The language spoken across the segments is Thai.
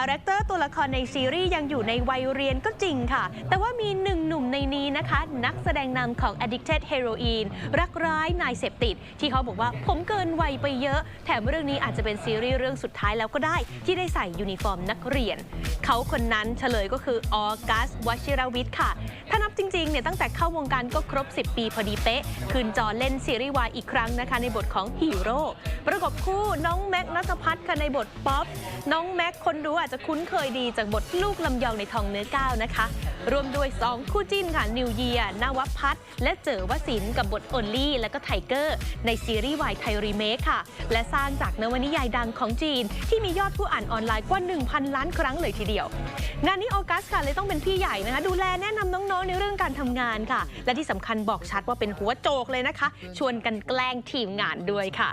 าแรคเตอร์ตัวละครในซีรีส์ยังอยู่ในวัยเรียนก็จริงค่ะ แต่ว่ามีหนึ่งหนุ่มในนี้นะคะ นักแสดงนำของ Addicted Heroin รักร้ายนายเสพติด ที่เขาบอกว่าผมเกินวัยไปเยอะ แถมเรื่องนี้อาจจะเป็นซีรีส์เรื่องสุดท้ายแล้วก็ได้ ที่ได้ใส่ยูนิฟอร์มนักเรียน เขาคนนั้นเฉลยก็คือออกัสวชิรวิทย์ค่ะถ้าน จริงๆเนี่ยตั้งแต่เข้าวงการก็ครบ 10 ปีพอดีเป๊ะ คืนจอเล่นซีรีส์วายอีกครั้งนะคะ ในบทของฮีโร่ประกบคู่น้องแม็กนัทพัฒน์ค่ะในบทป๊อป น้องแม็กคนดูอาจจะคุ้นเคยดีจากบทลูกลำยองในทองเนื้อก้าวนะคะรวมด้วย 2 คู่จิ้นค่ะนิวเยียนวพัฒน์และเจอวสินกับบทโอลลี่ และก็ไทเกอร์ ในซีรีส์วายไทยรีเมคค่ะ และสร้างจากนวนิยายดังของจีน ที่มียอดผู้อ่านออนไลน์กว่า 1,000 ล้านครั้งเลยทีเดียว งานนี้ออกัสค่ะเลยต้องเป็นพี่ใหญ่นะคะ ดูแลแนะนำน้องๆในเรื่องื่องการทำงานค่ะ และที่สำคัญบอกชัดว่าเป็นหัวโจกเลยนะคะ ชวนกันแกล้งทีมงานด้วยค่ะ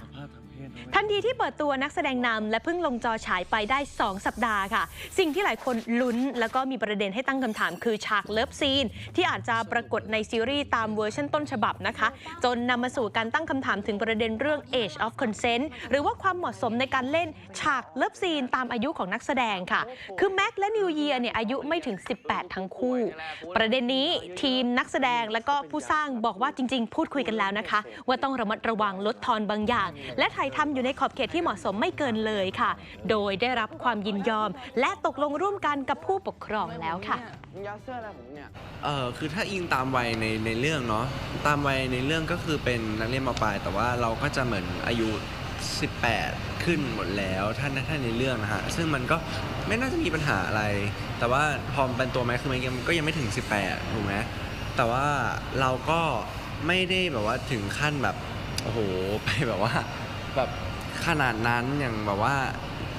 ทันทีที่เปิดตัวนักแสดงนำและเพิ่งลงจอฉายไปได้ 2 สัปดาห์ค่ะ สิ่งที่หลายคนลุ้น แล้วก็มีประเด็นให้ตั้งคำถามคือฉากเลิฟซีน ที่อาจจะปรากฏในซีรีส์ตามเวอร์ชันต้นฉบับนะคะ จนนำมาสู่การตั้งคำถามถึงประเด็นเรื่อง age of consent หรือว่าความเหมาะสมในการเล่นฉากเลิฟซีนตามอายุของนักแสดงค่ะ คือแม็กและนิวเยียเนี่ยอายุไม่ถึง 18 ทั้งคู่ ประเด็นนี้ทีมนักแสดงและก็ผู้สร้างบอกว่าจริง ๆ พูดคุยกันแล้วนะคะ ว่าต้องระมัดระวังลดทอนบางอย่าง และถ่ายทำอยู่ในขอบเขตที่เหมาะสมไม่เกินเลยค่ะ โดยได้รับความยินยอม และตกลงร่วมกันกับผู้ปกครองแล้วค่ะยัดเสื้ออะไรผมเนี่ยเออคือถ้าอิงตามวัยในในเรื่องเนาะตามวัยในเรื่องก็คือเป็นนักเรียนมปลายแต่ว่าเราก็จะเหมือนอายุ 18 ขึ้นหมดแล้วถ้าถ้าในเรื่องนะฮะซึ่งมันก็ไม่น่าจะมีปัญหาอะไร แต่ว่าพอเป็นตัวแม็กคือมันยังก็ยังไม่ถึง 18ถูกไหมแต่ว่าเราก็ไม่ได้แบบว่าถึงขั้นแบบโอ้โหไปแบบว่า แบบขนาดนั้นอย่างแบบว่า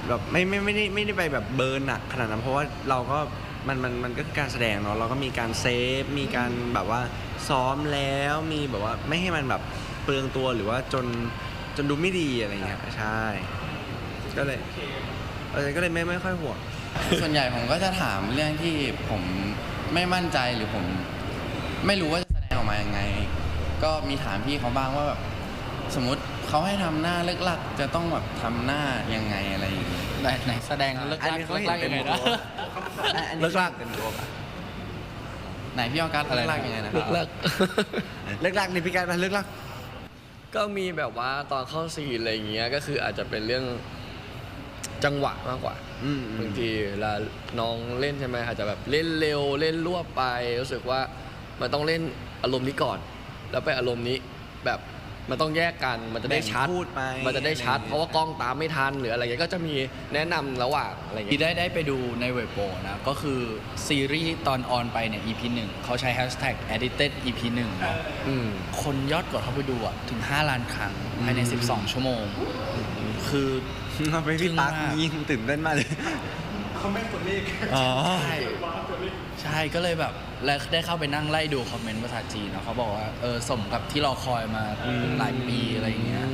แบบไม่ไม่ไม่ได้ไม่ได้ไปแบบเบิร์นหนักขนาดนั้น เพราะว่าเราก็มันมันมันก็คือการแสดงเนาะเราก็มีการเซฟมีการแบบว่าซ้อมแล้วมีแบบว่าไม่ให้มันแบบเปลืองตัวหรือว่าจนจนดูไม่ดีอะไรเงี้ยใช่ก็เลยเออก็เลยไม่ไม่ค่อยห่วงส่วนใหญ่ผมก็จะถามเรื่องที่ผมไม่มั่นใจหรือผม ไม่รู้ว่าจะแสดงออกมายังไง ก็มีถามพี่เขาบ้างว่าแบบ สมมติเขาให้ทำหน้าเลิกลักจะต้องแบบทำหน้ายังไงอะไรอย่างเงี้ย ไหนไหนแสดงเลิกอันลักนี้เขาเลิกเห็นลักเป็ยันงไงตันะวอันนี้เลิกลักเป็นตัวปะไหนพี่ออกัสอะไรเลิกลักยังไงนะเลิกลักเลิกลักนี่พี่การมาเลิกลักก็มีแบบว่าตอนเข้าซีนอะไรอย่างเงี้ยก็คืออาจจะเป็นเรื่องจังหวะมากกว่าอืมบางทีเวลาน้องเล่นใช่ไหมอาจจะแบบเล่นเร็วเล่นรวบไปรู้สึกว่ามันต้องเล่นอารมณ์นี้ก่อน แล้วไปอารมณ์นี้แบบ มันต้องแยกกันมันจะได้ชัด แบ่งพูดไปมันจะได้ชัด อะไรอย่างเงี้ย เพราะว่ากล้องตามไม่ทันหรืออะไรเงี้ยก็จะมีแนะนำระหว่างอะไรที่เงี้ยได้ได้ไปดูในเว็บโบนะ ก็คือซีรีส์ตอนออนไปเนี่ย EP 1เขาใช้ hashtag edited EP 1เนาะอืม คนยอดกดเข้าไปดูอะถึง 5 ล้านครั้งภายใน12 ชั่วโมง คือเราไปพี่ตั๊กยิงตื่นเต้นมากเลย อ๋อ ใช่ใช่ก็เลยแบบแล้วได้เข้าไปนั่งไล่ดูคอมเมนต์ภาษาจีนเนาะเขาบอกว่าเออสมกับที่รอคอยมาหลายปีอะไรอย่างเงี้ย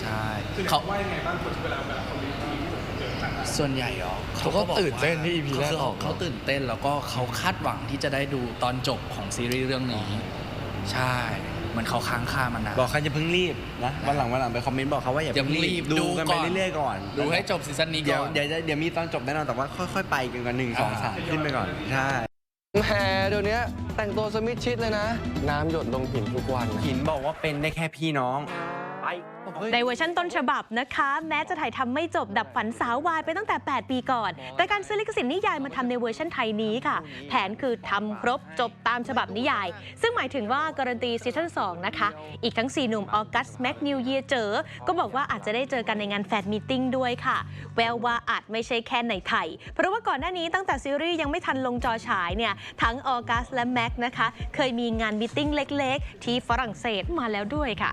ใช่เขาว่ายังไงบ้างคนเวลาเวลาเขาส่วนใหญ่เหรอเขาก็บอตื่นเต้นที่ EP คือแรกเขาออกเขาตื่นเต้นแล้วก็เขาคาดหวังที่จะได้ดูตอนจบของซีรีส์เรื่องนี้ ใช่ เหมือนเขาค้างคามานาน บอกเขาจะเพิ่งรีบนะวันหลังวันหลังไปคอมเมนต์บอกเขาว่าอย่าอย่าเพิ่งเพิ่งรีรีบบดูกันไปดูก่อนเรื่อยๆก่อนดูให้จบซีซั่นนี้เดี๋ยก่วอนเดี๋ยวจะเดี๋ยวมีตอนจบแน่นอนแต่ว่าค่อยๆไปกันก่อนหนึ่งสองสามขึ้นไปก่อนใช่แหมเดี๋ยวนี้แต่งตัวสมิธชิดเลยนะ น้ำหยดลงหินทุกวันนะหินบอกว่าเป็นได้แค่พี่น้อง ในเวอร์ชันต้นฉบับนะคะ แม้จะถ่ายทำไม่จบดับฝันสาววายไปตั้งแต่ 8 ปีก่อน แต่การซื้อลิขสิทธิ์นิยายมาทำในเวอร์ชันไทยนี้ค่ะ แผนคือทำครบจบตามฉบับนิยาย ซึ่งหมายถึงว่าการันตีซีซั่น2นะคะ อีกทั้ง 4 หนุ่มออกัสแม็กนิวเยียเจอ ก็บอกว่าอาจจะได้เจอกันในงานแฟนมีตติ้งด้วยค่ะ แววว่าอาจไม่ใช่แค่ในไทย เพราะว่าก่อนหน้านี้ตั้งแต่ซีรีส์ยังไม่ทันลงจอฉายเนี่ยทั้งออกัสและแม็กนะคะเคยมีงานมีตติ้งเล็ก ๆ ที่ฝรั่งเศสมาแล้วด้วยค่ะ